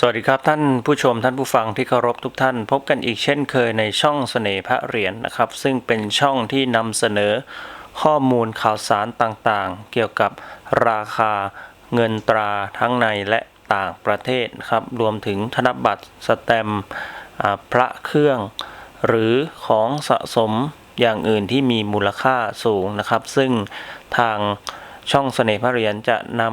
สวัสดีครับท่านผู้ชมท่านผู้ฟังที่เคารพทุกท่าน พบกันอีกเช่นเคยในช่องเสน่ห์พระเหรียญนะครับ ซึ่งเป็นช่องที่นำเสนอข้อมูลข่าวสารต่างๆ เกี่ยวกับราคาเงินตราทั้งในและต่างประเทศนะครับรวมถึงธนบัตรสแตมพระเครื่อง หรือของสะสมอย่างอื่นที่มีมูลค่าสูงนะครับ ซึ่งทางช่องเสน่ห์พระเหรียญจะนำ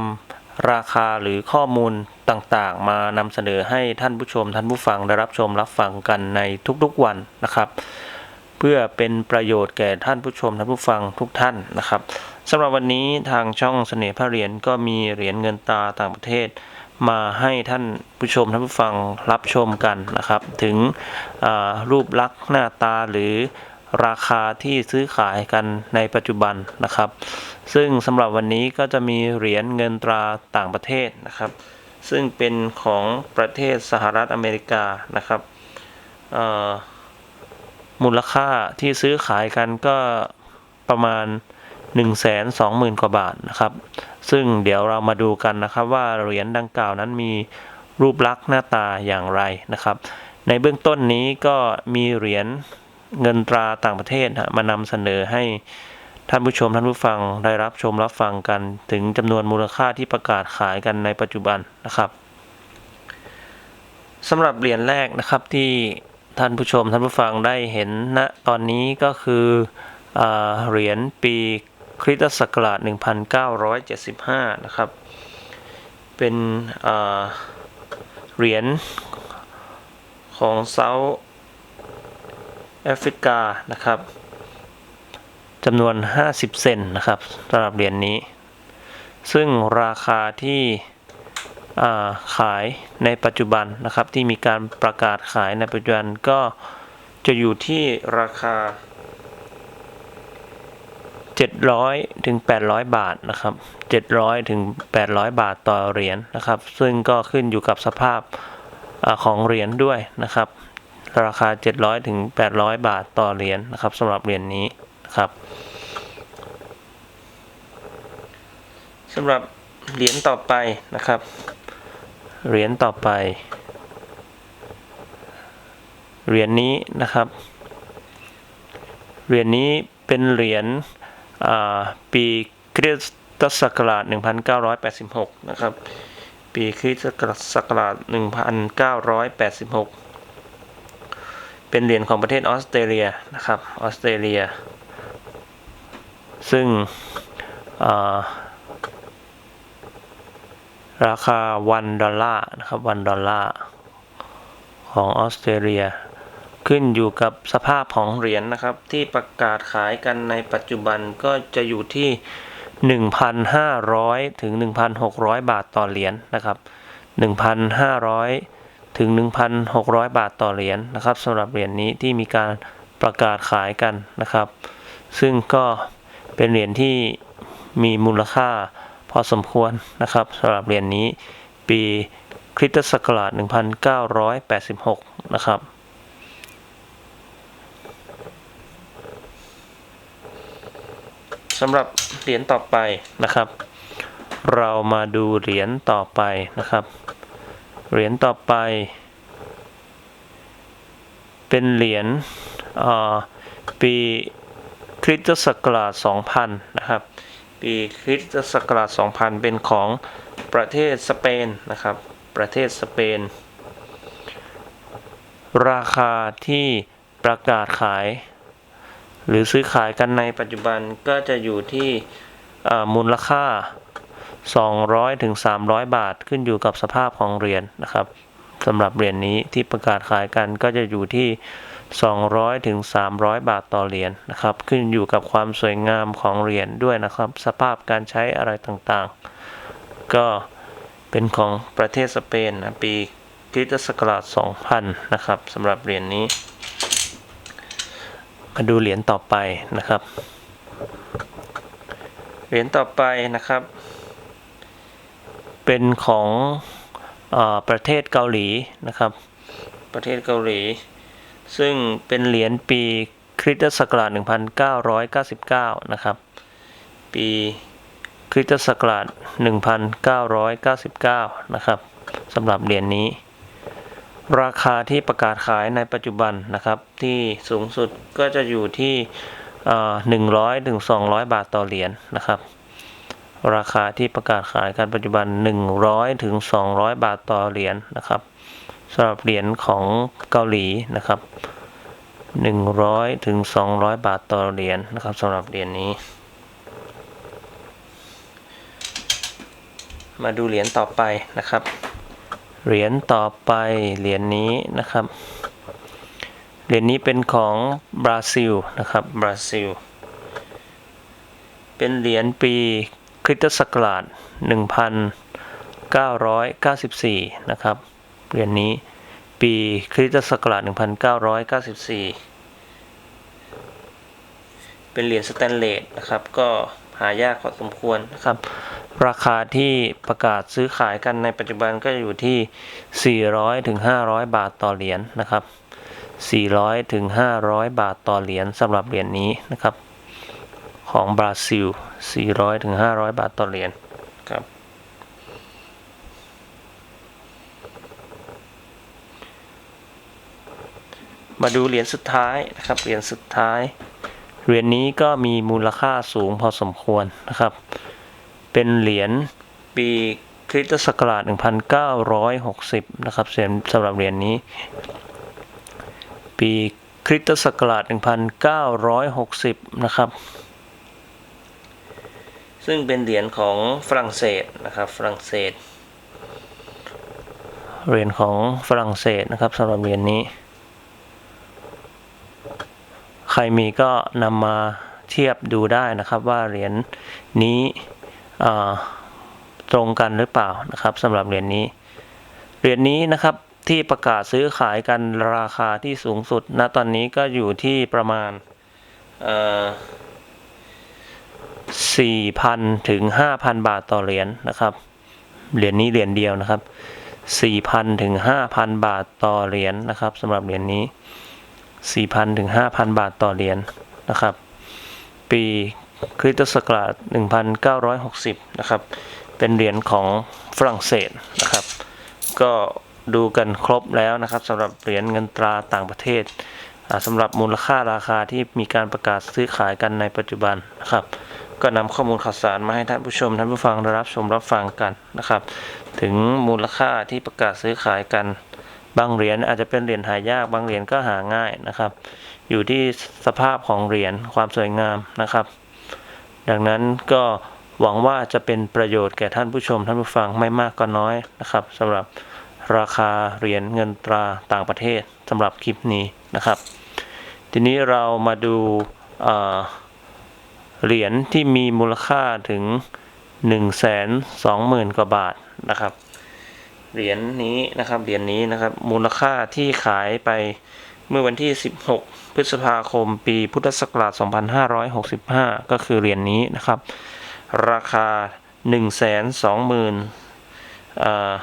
ราคาหรือข้อมูลต่างๆ มานำเสนอให้ท่านผู้ชมท่านผู้ฟังได้รับชมรับฟังกันในทุกๆวันนะครับ เพื่อเป็นประโยชน์แก่ท่านผู้ชมท่านผู้ฟังทุกท่านนะครับสำหรับวันนี้ทางช่องเสน่ห์พระเหรียญก็มีเหรียญเงินตาต่างประเทศ มาให้ท่านผู้ชมท่านผู้ฟังรับชมกันนะครับ ถึงรูปลักษณ์หน้าตาหรือ ราคาที่ซื้อขายกันในปัจจุบันนะครับ ซึ่งสำหรับวันนี้ก็จะมีเหรียญเงินตราต่างประเทศนะครับ ซึ่งเป็นของประเทศสหรัฐอเมริกานะครับมูลค่าที่ซื้อขายกันก็ประมาณ 1 2 0 0 0 0 กว่าบาทนะครับ ซึ่งเดี๋ยวเรามาดูกันนะครับว่าเหรียญดังกล่าวนั้นมีรูปลักษณ์หน้าตาอย่างไรนะครับ ในเบื้องต้นนี้ก็มีเหรียญ เงินตราต่างประเทศฮะมานำเสนอให้ท่านผู้ชมท่านผู้ฟังได้รับชมรับฟังกันถึงจำนวนมูลค่าที่ประกาศขายกันในปัจจุบันนะครับสำหรับเหรียญแรกนะครับที่ท่านผู้ชมท่านผู้ฟังได้เห็นณตอนนี้ก็คืออเหรียญปีคริสตศักราช 1975 นะครับ เป็นเหรียญของเซาท์ แอฟริกานะครับจำนวน 50 เซนนะครับสำหรับเหรียญนี้ ซึ่งราคาที่าขายในปัจจุบันนะครับที่มีการประกาศขายในปัจจุบันก็จะอยู่ที่ราคา 700ถึง800 บาทนะครับ700ถึง800 บาทต่อเหรียญนะครับ ซึ่งก็ขึ้นอยู่กับสภาพอาของเหรียญด้วยนะครับ ราคา 700ถึง800 บาทต่อเหรียญนะครับสำหรับเหรียญนี้นะครับสำหรับเหรียญต่อไปนะครับ เหรียญต่อไป เหรียญนี้นะครับ เหรียญนี้เป็นเหรียญปีคริสตศักราช 1986 นะครับ ปีคริสตศักราช 1986 เป็นเหรียญของประเทศออสเตรเลียนะครับออสเตรเลีย ซึ่งาราคา 1 ดอลลาร์นะครับ 1 ดอลลาร์ของออสเตรเลีย ขึ้นอยู่กับสภาพของเหรียญนะครับ ที่ประกาศขายกันในปัจจุบันก็จะอยู่ที่ 1,500 ถึง 1,600 บาทต่อเหรียญนะครับ 1,500 ถึง 1,600 บาทต่อเหรียญนะครับสำหรับเหรียญนี้ที่มีการประกาศขายกันนะครับ ซึ่งก็เป็นเหรียญที่มีมูลค่าพอสมควรนะครับสำหรับเหรียญนี้ปีคริสตศักราช 1986 นะครับสำหรับเหรียญต่อไปนะครับ เรามาดูเหรียญต่อไปนะครับ เหรียญต่อไป เป็นเหรียญปีคริสตศักราช 2000 นะครับ ปีคริสตศักราช 2000 เป็นของประเทศสเปนนะครับ ประเทศสเปน ราคาที่ประกาศขาย หรือซื้อขายกันในปัจจุบันก็จะอยู่ที่มูลค่า 200ถึง300 บาทขึ้นอยู่กับสภาพของเหรียญนะครับสำหรับเหรียญนี้ที่ประกาศขายกันก็จะอยู่ที่ 200ถึง300 บาทต่อเหรียญนะครับ ขึ้นอยู่กับความสวยงามของเหรียญด้วยนะครับ สภาพการใช้อะไรต่างๆ ก็เป็นของประเทศสเปนนะปีคริสตศักราช2000 นะครับสำหรับเหรียญนี้มาดูเหรียญต่อไปนะครับ เหรียญต่อไปนะครับ เป็นของอประเทศเกาหลีนะครับ ประเทศเกาหลี ซึ่งเป็นเหรียญปีคริสตศักราช 1999 นะครับ ปีคริสตศักราช 1999 นะครับสำหรับเหรียญนี้ ราคาที่ประกาศขายในปัจจุบันนะครับ ที่สูงสุดก็จะอยู่ที่หนึ่งร้อยถึงสองร้อยบาทต่อเหรียญนะครับ ราคาที่ประกาศขายกันปัจจุบัน 100ถึง200 บาทต่อเหรียญนะครับสำหรับเหรียญของเกาหลีนะครับ 100ถึง200 บาทต่อเหรียญนะครับสำหรับเหรียญนี้ มาดูเหรียญต่อไปนะครับ เหรียญต่อไปเหรียญนี้นะครับเหรียญนี้เป็นของบราซิลนะครับบราซิล เป็นเหรียญปี คริสตศักราช 1994 นะครับเหรียญนี้ปีคริสตศักราช 1994 เป็นเหรียญสแตนเลสนะครับ ก็หายากพอสมควรนะครับ ราคาที่ประกาศซื้อขายกันในปัจจุบันก็อยู่ที่ 400ถึง500 บาทต่อเหรียญนะครับ 400ถึง500 บาทต่อเหรียญสำหรับเหรียญนี้นะครับ ของบราซิล 400ถึง500 บาทต่อเหรียญครับ มาดูเหรียญสุดท้ายนะครับ เหรียญสุดท้าย เหรียญนี้ก็มีมูลค่าสูงพอสมควรนะครับ เป็นเหรียญปีคริสตศักราช 1960 นะครับสำหรับเหรียญนี้ ปีคริสตศักราช 1960 นะครับ ซึ่งเป็นเหรียญของฝรั่งเศสนะครับฝรั่งเศสเหรียญของฝรั่งเศสนะครับสำหรับเหรียญนี้ ใครมีก็นำมาเทียบดูได้นะครับว่าเหรียญนี้ตรงกันหรือเปล่านะครับสำหรับเหรียญนี้ เหรียญนี้นะครับที่ประกาศซื้อขายกันราคาที่สูงสุดณนะตอนนี้ก็อยู่ที่ประมาณ 4,000 ถึง 5,000 บาทต่อเหรียญนนะครับ เหรียญนนี้เหรียญเดียวนะครับ 4,000 ถึง 5,000 บาทต่อเหรียญนนะครับสำหรับเหรียญนนี้ 4,000 ถึง 5,000 บาทต่อเหรียญนนะครับ ปีคริสตศักราช 1960 นะครับ เป็นเหรียญของฝรั่งเศสนะครับ ก็ดูกันครบแล้วนะครับสำหรับเหรียญเงินตราต่างประเทศสำหรับมูลค่าราคาที่มีการประกาศซื้อขายกันในปัจจุบันนะครับ ก็นำข้อมูลข่าวสารมาให้ท่านผู้ชมท่านผู้ฟังได้รับชมรับฟังกันนะครับ ถึงมูลค่าที่ประกาศซื้อขายกันบางเหรียญอาจจะเป็นเหรียญหายากบางเหรียญก็หาง่ายนะครับ อยู่ที่สภาพของเหรียญความสวยงามนะครับ ดังนั้นก็หวังว่าจะเป็นประโยชน์แก่ท่านผู้ชมท่านผู้ฟังไม่มากก็น้อยนะครับสำหรับราคาเหรียญเงินตราต่างประเทศสำหรับคลิปนี้นะครับ ทีนี้เรามาดู เหรียญที่มีมูลค่าถึง1นึ่งแสนสองหมื่นกว่าบาทนะครับ เหรียญนี้นะครับ เหรียญนี้นะครับ มูลค่าที่ขายไปเมื่อวันที่ 16 พฤษภาคม ปีพุทธศักราช 2565 ก็คือเหรียญนี้นะครับ ราคา 1 2 0 0 0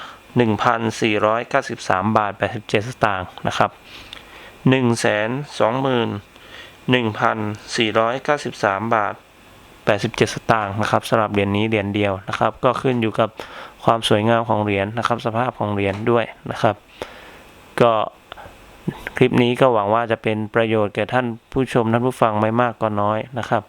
0 1,493 บาท 87 สตางค์นะครับ 121,493 บาท 87 สตางค์นะครับสำหรับเหรียญนี้เหรียญเดียวนะครับ ก็ขึ้นอยู่กับความสวยงามของเหรียญนะครับ สภาพของเหรียญด้วยนะครับ ก็คลิปนี้ก็หวังว่าจะเป็นประโยชน์แก่ท่านผู้ชมท่านผู้ฟังไม่มากก็น้อยนะครับ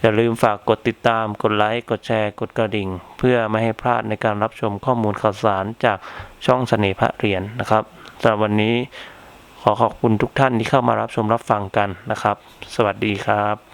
อย่าลืมฝากกดติดตาม กดไลค์ กดแชร์ กดกระดิ่ง เพื่อไม่ให้พลาดในการรับชมข้อมูลข่าวสารจากช่องเสน่ห์พระเหรียญนนะครับสำหรับวันนี้ขอขอบคุณทุกท่านที่เข้ามารับชมรับฟังกันนะครับ สวัสดีครับ